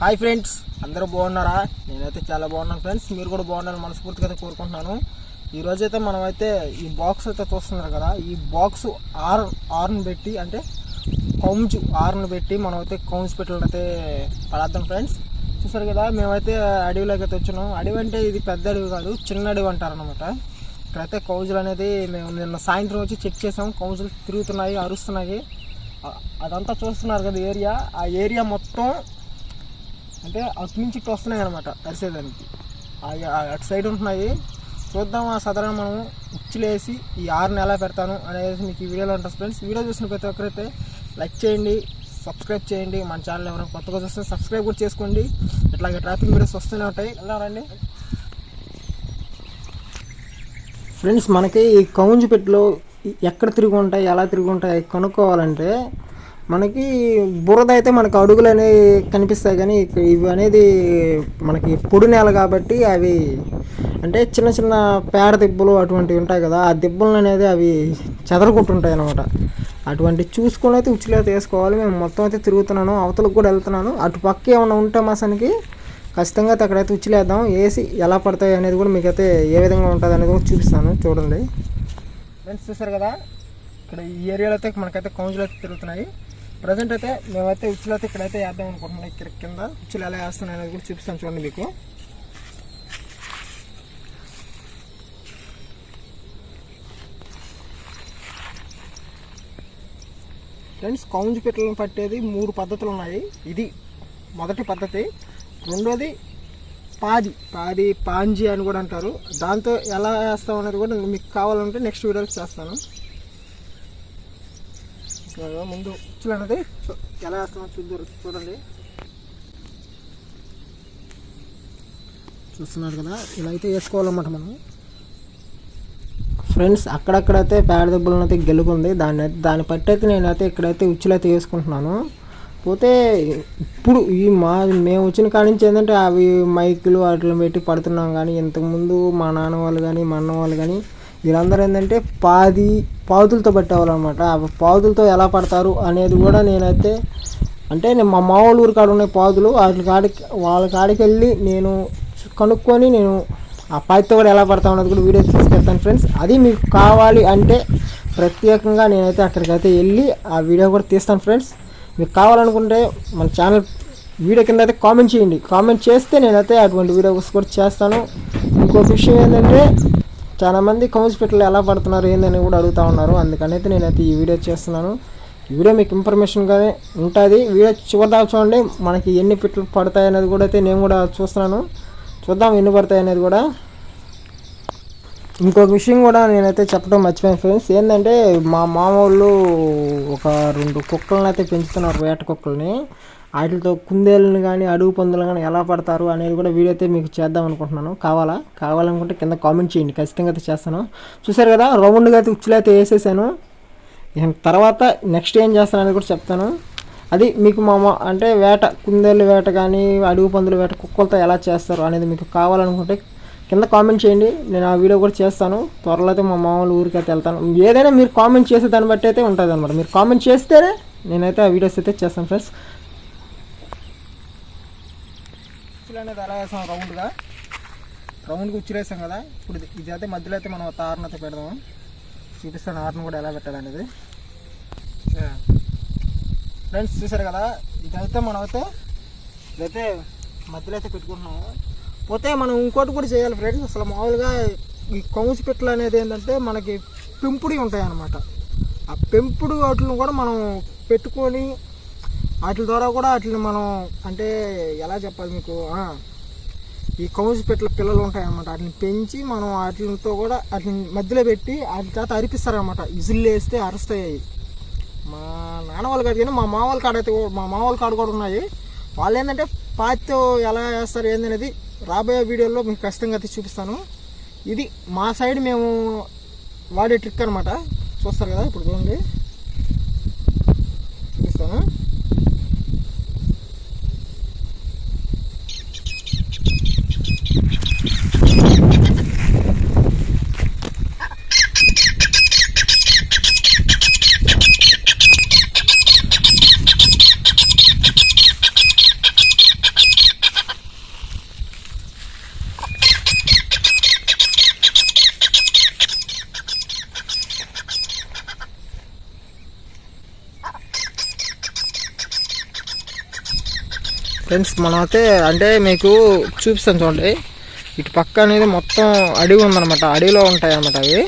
Hi friends అందరూ బాగున్నారా? నేనైతే చాలా బాగున్నాను ఫ్రెండ్స్ మీరు కూడా బాగున్నారని మనస్ఫూర్తిగా అయితే కోరుకుంటున్నాను. ఈ రోజైతే మనం అయితే ఈ బాక్స్ అయితే చూస్తున్నారు కదా ఈ బాక్స్ ఆర్ ఆర్న్ పెట్టి అంటే కౌంజ్ ఆర్న్ పెట్టి మనం అయితే కౌంజ్ పెట్టలు అయితే పడేద్దాం ఫ్రెండ్స్. చూసారు కదా మేమైతే అడవిలోకి అయితే వచ్చినాం. అడవి అంటే ఇది పెద్ద అడవి కాదు చిన్న అడవి అంటారు అనమాట ఇక్కడైతే కౌజులు అనేది మేము నిన్న సాయంత్రం వచ్చి చెక్ చేసాం. కౌజులు తిరుగుతున్నాయి అరుస్తున్నాయి. అదంతా చూస్తున్నారు కదా ఏరియా. ఆ ఏరియా మొత్తం అంటే అటు నుంచి ఇటు వస్తున్నాయి అనమాట అరిసేదానికి అటు సైడ్ ఉంటున్నాయి. చూద్దాం ఆ సదరం మనం ఉచ్చులేసి ఈ ఆరుని ఎలా పెడతాను అనేది మీకు ఈ వీడియోలో ఉంటుంది ఫ్రెండ్స్. వీడియో చూసిన ప్రతి ఒక్కరైతే లైక్ చేయండి సబ్స్క్రైబ్ చేయండి. మన ఛానల్ ఎవరైనా కొత్తగా చూస్తే సబ్స్క్రైబ్ కూడా చేసుకోండి. ఇట్లాగే ట్రాఫిక్ వీడియోస్ వస్తూనే ఉంటాయి. వెళ్ళారండి ఫ్రెండ్స్ మనకి ఈ కౌంజు పెట్టులో ఎక్కడ తిరిగి ఉంటాయి ఎలా తిరిగి ఉంటాయి కనుక్కోవాలంటే మనకి బురద అయితే మనకు అడుగులు అనేవి కనిపిస్తాయి కానీ ఇవి అనేది మనకి పొడి నేల కాబట్టి అవి అంటే చిన్న చిన్న పేడ దిబ్బలు అటువంటివి ఉంటాయి కదా ఆ దిబ్బలు అనేది అవి చెదరగొట్టుంటాయి అనమాట అటువంటి చూసుకొని అయితే ఉచ్చులో అయితే వేసుకోవాలి. మేము మొత్తం అయితే తిరుగుతున్నాను అవతలకు కూడా వెళ్తున్నాను. అటు పక్క ఏమైనా ఉంటే మాసానికి ఖచ్చితంగా అయితే అక్కడైతే ఉచ్చులేద్దాం. వేసి ఎలా పడతాయి అనేది కూడా మీకైతే ఏ విధంగా ఉంటుంది అనేది కూడా చూపిస్తాను. చూడండి. ఫ్రెండ్స్ చూసారు కదా ఇక్కడ ఈ ఏరియాలో అయితే మనకైతే కౌన్సిల్ అయితే తిరుగుతున్నాయి. ప్రజెంట్ అయితే మేమైతే ఉచ్చులు అయితే ఇక్కడైతే వేద్దాం అనుకుంటున్నాం. ఇక్కడ కింద ఉచ్చులు ఎలా వేస్తున్నాయి అనేది కూడా చూపిస్తాను చూడండి మీకు. ఫ్రెండ్స్ కౌంజు పిట్టలను పట్టేది మూడు పద్ధతులు ఉన్నాయి. ఇది మొదటి పద్ధతి. రెండోది పాది. పాది పాంజి అని కూడా అంటారు. దాంతో ఎలా వేస్తాం అనేది కూడా మీకు కావాలంటే నెక్స్ట్ వీడియోలో చేస్తాను. వేస్తున్నాం కదా, ముందు చూడండి. ఎలా వేస్తామో చూద్దరు చూడండి. చూస్తున్నారు కదా ఇలా అయితే వేసుకోవాలన్నమాట మనం. ఫ్రెండ్స్ అక్కడక్కడైతే పేడ దెబ్బలను అయితే గెలుకుంది దాన్ని అయితే దాన్ని పట్టయితే నేనైతే ఇక్కడైతే ఉచ్చులైతే వేసుకుంటున్నాను. పోతే ఇప్పుడు ఈ మా మేము వచ్చిన కాడి నుంచి ఏంటంటే అవి మైకులు వాటిని పెట్టి పడుతున్నాం. కానీ ఇంతకుముందు మా నాన్న వాళ్ళు కానీ మా అన్న వాళ్ళు కానీ వీళ్ళందరూ ఏంటంటే పాది పాదులతో పట్టేవాళ్ళు అనమాట ఆ పాదులతో ఎలా పడతారు అనేది కూడా నేనైతే అంటే నేను మా మామూలు ఊరి కాడ ఉన్న పాదులు వాటి కాడికి వాళ్ళ కాడికి వెళ్ళి నేను కనుక్కొని నేను ఆ పాతితో కూడా ఎలా పడతా ఉన్నది కూడా వీడియో తీసుకెళ్తాను ఫ్రెండ్స్. అది మీకు కావాలి అంటే ప్రత్యేకంగా నేనైతే అక్కడికైతే వెళ్ళి ఆ వీడియో కూడా తీస్తాను ఫ్రెండ్స్. మీకు కావాలనుకుంటే మన ఛానల్ వీడియో కింద అయితే కామెంట్ చేయండి. కామెంట్ చేస్తే నేనైతే అటువంటి వీడియోస్ కూడా చేస్తాను. ఇంకొక విషయం ఏంటంటే చాలామంది కౌన్స్ ఎలా పడుతున్నారు ఏందని కూడా అడుగుతూ ఉన్నారు. అందుకని అయితే నేనైతే ఈ వీడియో చేస్తున్నాను. ఈ వీడియో మీకు ఇన్ఫర్మేషన్గానే ఉంటుంది. వీడియో చూద్దాం చూడండి. మనకి ఎన్ని పిట్లు పడతాయి అనేది కూడా అయితే నేను కూడా చూస్తున్నాను. చూద్దాం ఎన్ని పడతాయి అనేది కూడా. ఇంకొక విషయం కూడా నేనైతే చెప్పడం మర్చిపోయాను ఫ్రెండ్స్ ఏంటంటే మా మామూలు ఒక రెండు కుక్కలను అయితే పెంచుతున్నారు వేట కుక్కల్ని. వాటితో కుందేళ్ళని కానీ అడుగు పందులు కానీ ఎలా పడతారు అనేది కూడా వీడియో అయితే మీకు చేద్దాం అనుకుంటున్నాను. కావాలా? కావాలనుకుంటే కింద కామెంట్ చేయండి. ఖచ్చితంగా అయితే చేస్తాను. చూసారు కదా రౌండ్గా అయితే ఉచ్చులు అయితే వేసేసాను. తర్వాత నెక్స్ట్ ఏం చేస్తాను అనేది కూడా చెప్తాను. అది మీకు మా మా- అంటే వేట కుందేలు వేట కానీ అడుగు పందుల వేట కుక్కలతో ఎలా చేస్తారు అనేది మీకు కావాలనుకుంటే కింద కామెంట్ చేయండి. నేను ఆ వీడియో కూడా చేస్తాను. త్వరలో అయితే మా మామూలు ఊరికి అయితే వెళ్తాను. ఏదైనా మీరు కామెంట్ చేసే దాన్ని బట్టి అయితే ఉంటుంది అనమాట మీరు కామెంట్ చేస్తేనే నేనైతే ఆ వీడియోస్ అయితే చేస్తాను ఫ్రెండ్స్. ఉచ్చులు అనేది ఎలా వేసాం రౌండ్గా. రౌండ్గా ఉచ్చులు వేసాం కదా. ఇప్పుడు ఇది- అయితే మధ్యలో అయితే మనం తారణ అయితే పెడదాము. చూపిస్తాను ఆర్ను కూడా ఎలా పెట్టాలనేది ఫ్రెండ్స్ చూసారు కదా? ఇదైతే మనం అయితే ఇదైతే మధ్యలో అయితే పెట్టుకుంటున్నాము. పోతే మనం ఇంకోటి కూడా చేయాలి ఫ్రెండ్స్. అసలు మామూలుగా ఈ కౌసి పెట్టలు అనేది ఏంటంటే మనకి పెంపుడి ఉంటాయి అన్నమాట ఆ పెంపుడు వాటిని కూడా మనం పెట్టుకొని వాటి ద్వారా కూడా వాటిని మనం అంటే ఎలా చెప్పాలి మీకు? ఈ కౌసి పెట్టల పిల్లలు ఉంటాయి అన్నమాట వాటిని పెంచి మనం వాటితో కూడా వాటిని మధ్యలో పెట్టి వాటి తర్వాత అరిపిస్తారనమాట ఇజులు వేస్తే అరుస్తాయి. మా నాన్న వాళ్ళ కాడ కానీ మా మామ వాళ్ళ కాడ అయితే మా మామూలు కాడు కాడ కూడా ఉన్నాయి. వాళ్ళు ఏంటంటే పాతితో ఎలా వేస్తారు ఏందనేది రాబోయే వీడియోలో మీకు ఖచ్చితంగా అయితే చూపిస్తాను. ఇది మా సైడ్ మేము వాడే ట్రిక్ అనమాట చూస్తారు కదా ఇప్పుడు చూడండి. చూపిస్తాను. ఫ్రెండ్స్ మనమైతే అంటే మీకు చూపిస్తాను చూడండి. ఇటు పక్క అనేది మొత్తం అడవి ఉందన్నమాట. అడవిలో ఉంటాయి అన్నమాట అవి.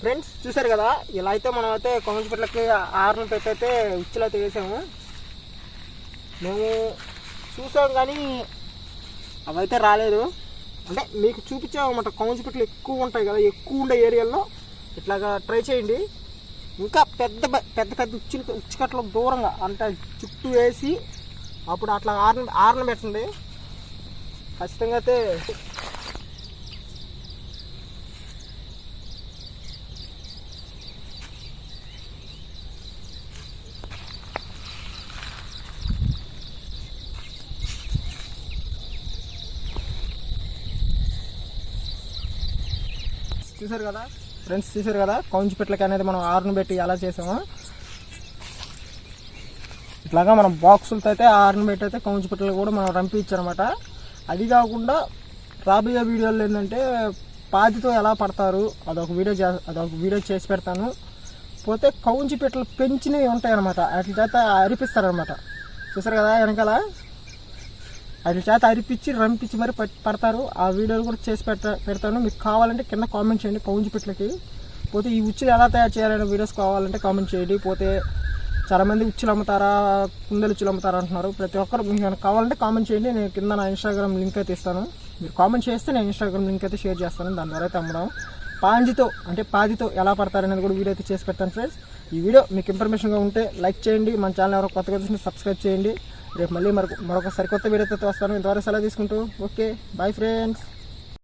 ఫ్రెండ్స్ చూసారు కదా? ఇలా అయితే మనం అయితే కొంగచిపెట్లకి ఆరును పెట్టి అయితే ఉచ్చులు అయితే వేసాము. మేము చూసాం కానీ అవైతే రాలేదు. అంటే మీకు చూపించామన్నమాట కొంగచిపెట్లు ఎక్కువ ఉంటాయి కదా ఎక్కువ ఉండే ఏరియాల్లో. ఇట్లాగా ట్రై చేయండి. ఇంకా పెద్ద పెద్ద పెద్ద ఉచ్చులు ఉచ్చుకట్లకు దూరంగా అంటే చుట్టూ వేసి అప్పుడు అట్లా ఆరున ఆరున పెట్టండి. ఖచ్చితంగా అయితే చూసారు కదా? ఫ్రెండ్స్ చూసారు కదా? కౌంచి పెట్లకి అనేది మనం ఆరును పెట్టి ఎలా చేసాము? ఇట్లాగా మనం బాక్సులతో అయితే ఆరును పెట్టి అయితే కౌంచి కూడా మనం రంపించారనమాట అది కాకుండా రాబోయే వీడియోలు ఏంటంటే పాతితో ఎలా పడతారు అదొక వీడియో చే అదొక వీడియో చేసి పెడతాను. పోతే కౌంచి పెట్టలు పెంచినవి ఉంటాయన్నమాట. వాటి చేత అరిపిస్తారనమాట చూసారు కదా వెనకాల? వాటి చేత అరిపించి రంపించి మరి పడతారు. ఆ వీడియోలు కూడా చేసి పెడతా పెడతాను. మీకు కావాలంటే కింద కామెంట్ చేయండి కౌంచి పెట్లకి పోతే ఈ ఉచ్చులు ఎలా తయారు చేయాలనే వీడియోస్ కావాలంటే కామెంట్ చేయండి. పోతే చాలా మంది ఉచ్చులు అమ్ముతారా కుందలు ఉచ్చులు అమ్ముతారా అంటున్నారు. ప్రతి ఒక్కరు మీకు కావాలంటే కామెంట్ చేయండి. నేను కింద నా ఇన్స్టాగ్రామ్ లింక్ అయితే ఇస్తాను. మీరు కామెంట్ చేస్తే నేను ఇన్స్టాగ్రామ్ లింక్ అయితే షేర్ చేస్తాను. దాని ద్వారా అయితే అమ్మడం పాంజితో అంటే పాదితో ఎలా పడతారనేది కూడా వీడియో అయితే చేసి పెడతాను ఫ్రెండ్స్ ఈ వీడియో మీకు ఇన్ఫర్మేషన్గా ఉంటే లైక్ చేయండి. మన ఛానల్ ఎవరో కొత్తగా చూసి సబ్స్క్రైబ్ చేయండి. రేపు మళ్ళీ మరొక మరొక సరికొత్త వీడియోతో వస్తాను. ఇంతవరకు సెలవు తీసుకుంటూ ఓకే బాయ్ ఫ్రెండ్స్